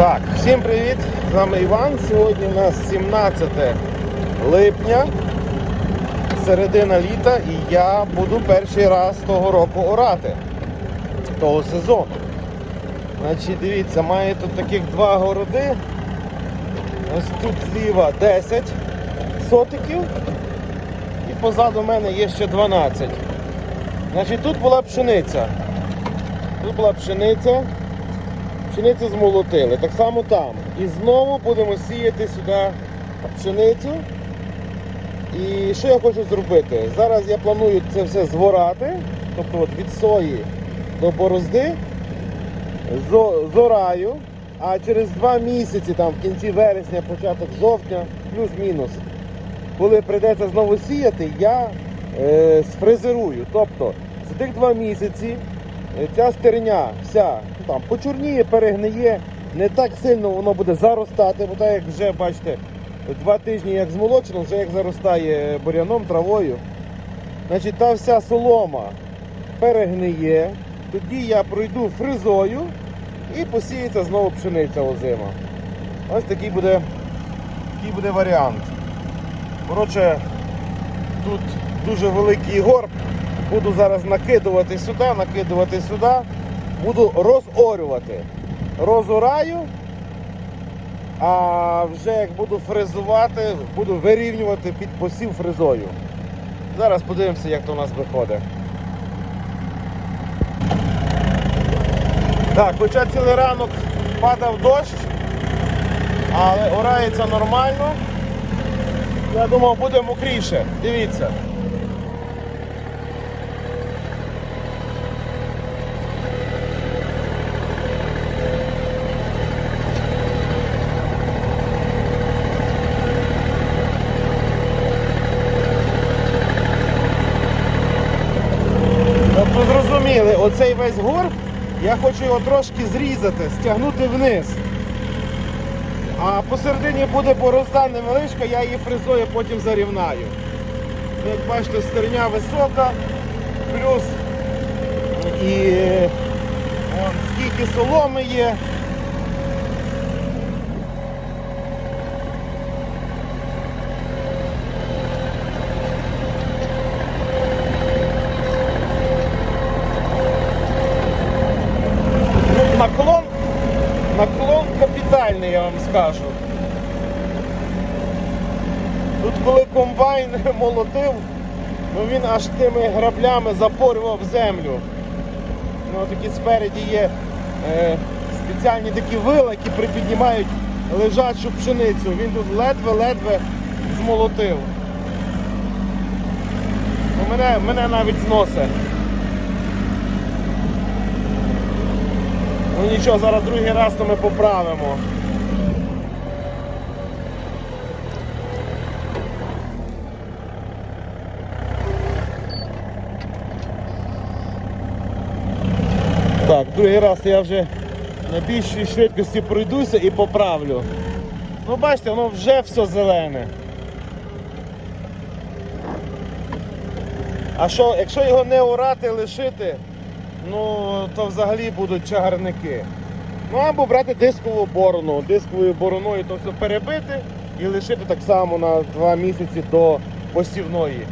Так, всім привіт! З вами Іван. Сьогодні у нас 17 липня, середина літа, і я буду перший раз того року орати, того сезону. Значить, дивіться, маю тут таких два городи. Ось тут зліва 10 сотиків, і позаду мене є ще 12. Значить, тут була пшениця. Тут була пшениця. Пшеницю змолотили. Так само там. І знову будемо сіяти сюди пшеницю. І що я хочу зробити? Зараз я планую це все зворати, тобто от від сої до борозди, зораю, а через два місяці, там в кінці вересня, початок жовтня, плюс-мінус, коли прийдеться знову сіяти, я е, сфрезерую. Тобто за тих два місяці ця стерня вся ну, там, почорніє, перегниє, не так сильно воно буде заростати, бо так як вже бачите, два тижні як змолочено, вже як заростає буряном, травою. Значить, та вся солома перегниє, тоді я пройду фризою і посіється знову пшениця озима. Ось такий буде, такий буде варіант. Коротше, тут дуже великий горб. Буду зараз накидувати сюди, накидувати сюди. Буду розорювати. Розораю, а вже як буду фрезувати, буду вирівнювати під посів фрезою. Зараз подивимося, як то у нас виходить. Так, хоча цілий ранок падав дощ, але орається нормально. Я думав, буде мокріше. Дивіться. Тобто зрозуміли, оцей весь горб, я хочу його трошки зрізати, стягнути вниз. А посередині буде борозда невеличка, я її фрезою потім зарівнаю. Як бачите, стерня висока, плюс і вон, скільки соломи є. Капітальний, я вам скажу. Тут коли комбайн молотив, ну він аж тими граблями запорював землю. Ну, такі спереді є е, спеціальні такі вила, які припіднімають лежачу пшеницю. Він тут ледве-ледве змолотив. Ну, мене, мене навіть зносить. Ну нічого, зараз другий раз то ми поправимо. Другий раз я вже на більшій швидкості пройдуся і поправлю. Ну бачите, воно вже все зелене. А що, якщо його не орати, лишити, ну то взагалі будуть чагарники. Ну або брати дискову борону, дисковою бороною то все перебити і лишити так само на 2 місяці до посівної.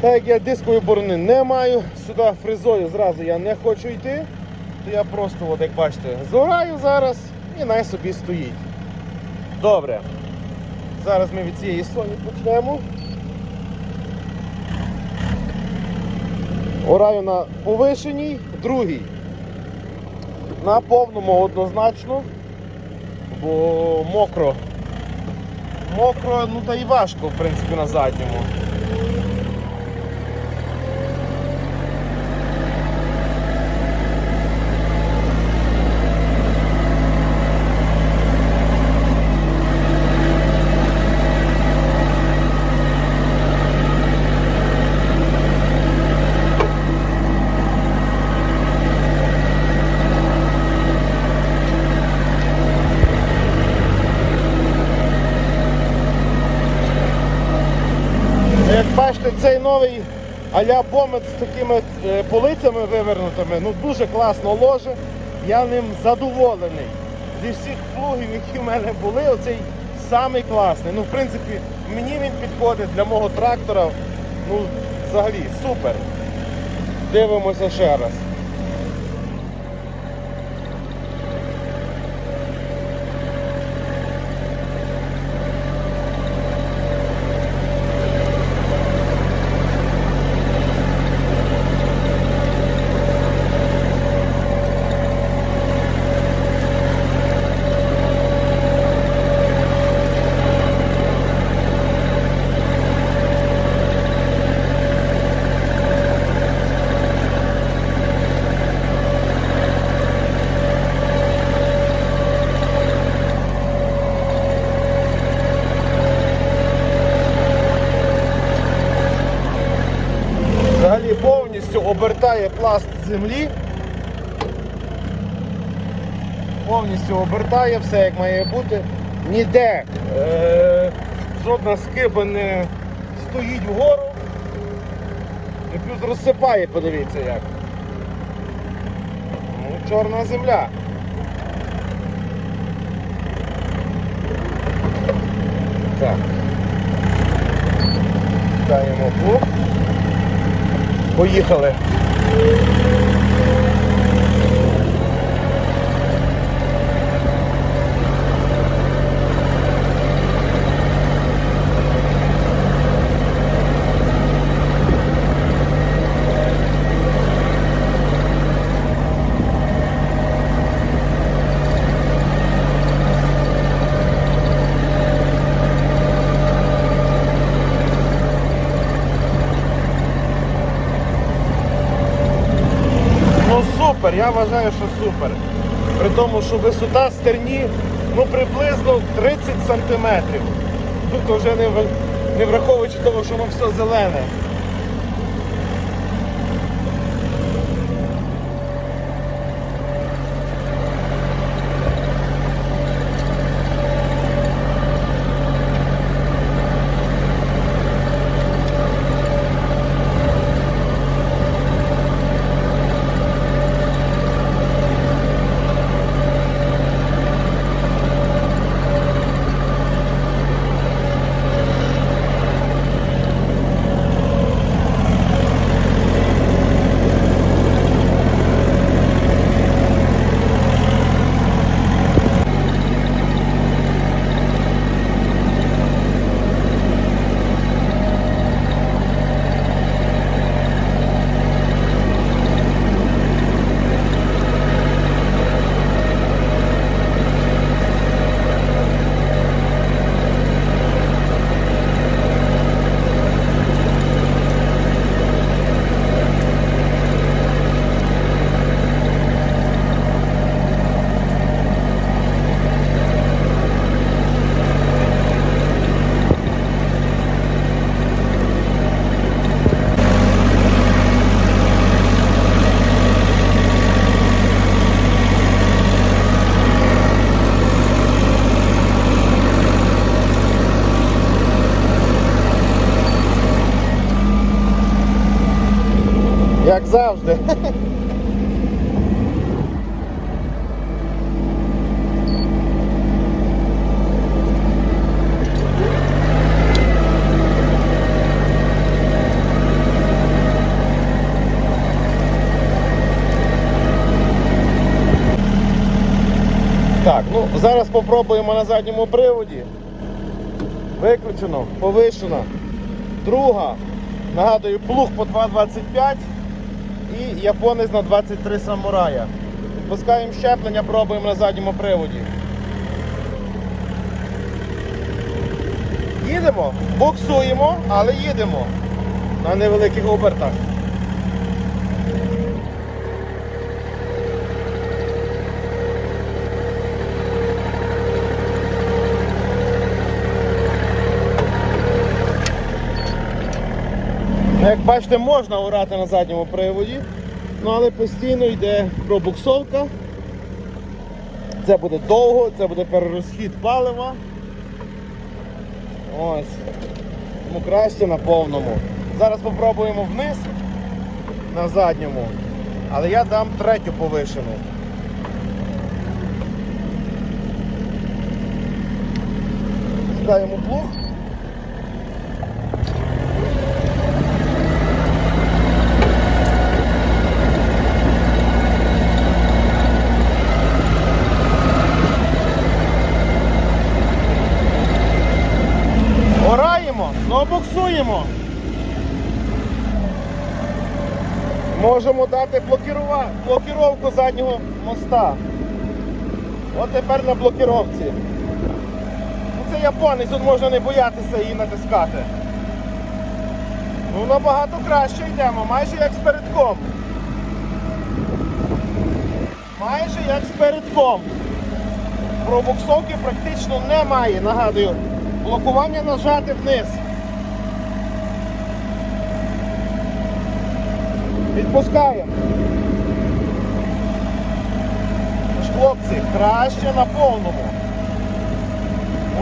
Так як я дискової борони не маю, сюди фрезою зразу я не хочу йти, то я просто, от як бачите, зораю зараз і най собі стоїть. Добре. Зараз ми від цієї соні почнемо. Ораю на повишеній, другій. На повному однозначно, бо мокро. Мокро, ну та й важко, в принципі, на задньому. Ну, Як бачите, цей новий а-ля бомет з такими е, полицями вивернутими, ну дуже класно ложе. Я ним задоволений. зі всіх плугів, які в мене були, оцей самий класний. Ну, в принципі, мені він підходить для мого трактора. Ну, взагалі, супер. Дивимося ще раз. Взагалі повністю обертає пласт землі. Повністю обертає все як має бути. Ніде е- жодна скиба не стоїть вгору. І плюс розсипає, подивіться як. Ну, чорна земля. Так. Даємо плуг. Поїхали. Ну супер, я вважаю, що супер. При тому, що висота стерні ну, приблизно 30 сантиметрів. Тут вже не, не враховуючи того, що воно все зелене. Завжди. Так, ну зараз попробуємо на задньому приводі. Виключено, повишено. Друга. Нагадую, плуг по 2,25 і японець на 23 самурая. Пускаємо щеплення, пробуємо на задньому приводі. Їдемо, буксуємо, але їдемо на невеликих обертах. Ну, як бачите, можна орати на задньому приводі, ну, але постійно йде пробуксовка. Це буде довго, це буде перерозхід палива. Ось. Тому краще на повному. Зараз попробуємо вниз на задньому, але я дам третю повишену. Скидаємо плуг. Заднього моста. От тепер на блокіровці. Ну, Це японець, тут можна не боятися її натискати. Ну набагато краще йдемо, майже як з передком. Майже як з передком. Пробуксовки практично немає, нагадую. Блокування нажати вниз. Відпускаємо. Тож, Хлопці, краще на повному.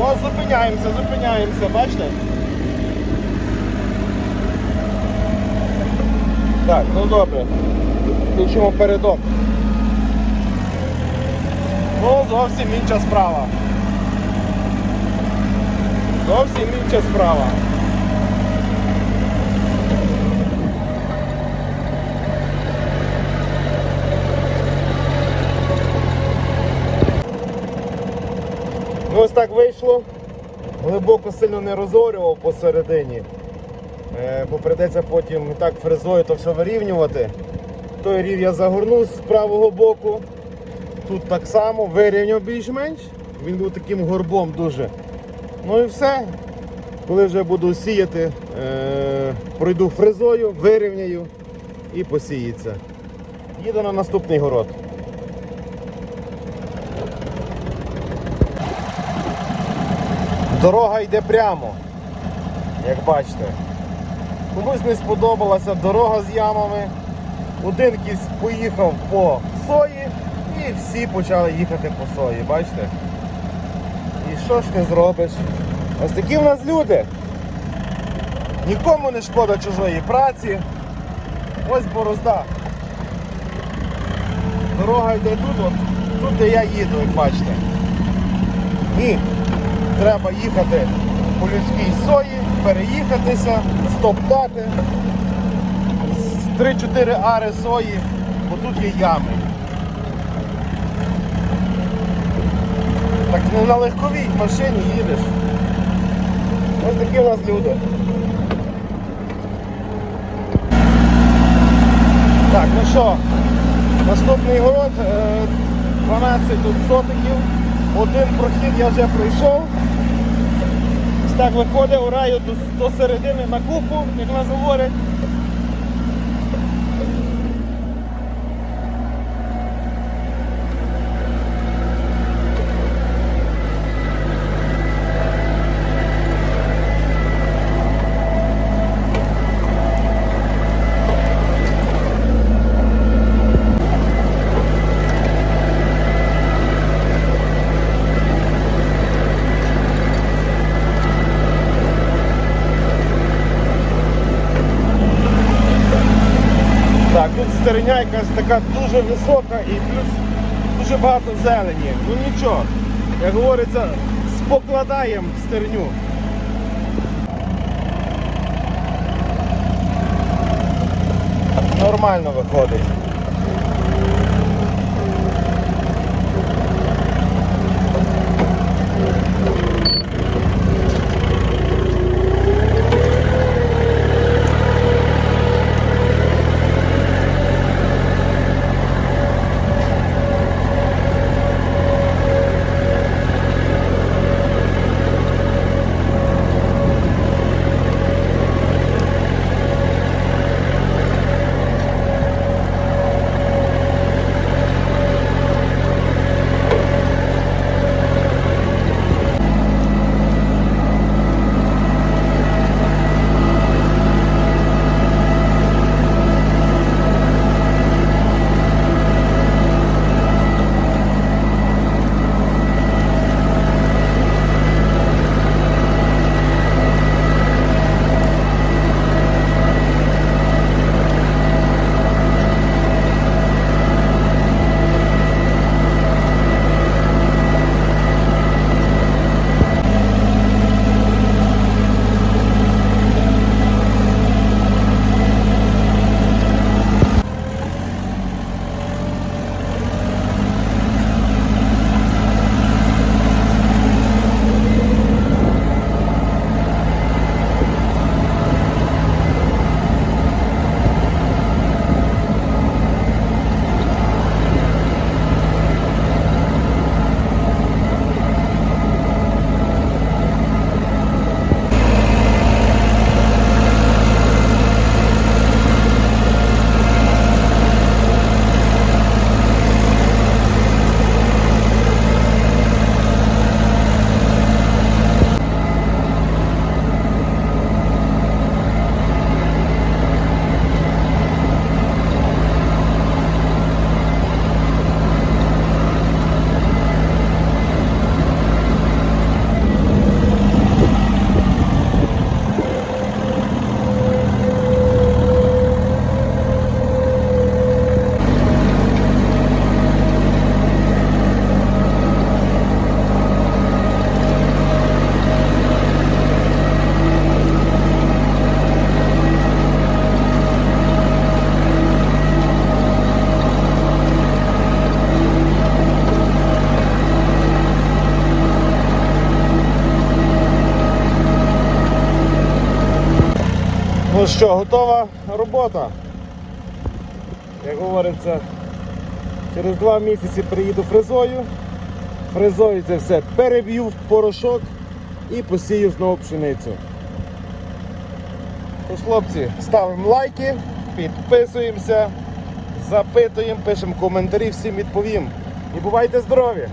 О, зупиняємося, зупиняємося, бачите? Так, ну добре. Включимо передок. Ну, зовсім інша справа. Зовсім інша справа. Ось так вийшло. Глибоко сильно не розорював посередині. Е, бо прийдеться потім так фрезою то все вирівнювати. Той рів я загорнув з правого боку. Тут так само вирівняв більш-менш. Він був таким горбом дуже. Ну і все. Коли вже буду сіяти, е, пройду фрезою, вирівняю і посіється. Їду на наступний город. Дорога йде прямо, як бачите. Комусь не сподобалася дорога з ямами. Один кісь поїхав по сої і всі почали їхати по сої, бачите? І що ж ти зробиш? Ось такі в нас люди. Нікому не шкода чужої праці. Ось борозда. Дорога йде тут, от, тут де я їду, як бачите. І треба їхати по людській сої, переїхатися, стоптати. З 3-4 ари сої, бо тут є ями. Так не на легковій машині їдеш. Ось такі у нас люди. Так, ну що, наступний город, е, 12 тут сотиків, один прохід я вже пройшов. Так виходить, ураю до, до середини на купу, як нас говорять. Так, тут така дуже висока і плюс дуже багато зелені. Ну нічого, як говориться, спокладаємо стерню. Нормально виходить. Що, готова робота. Як говориться, через два місяці приїду фрезою. Фрезою це все переб'ю в порошок і посію знову пшеницю. Тож, хлопці, ставимо лайки, підписуємося, запитуємо, пишемо коментарі, всім відповім. І бувайте здорові!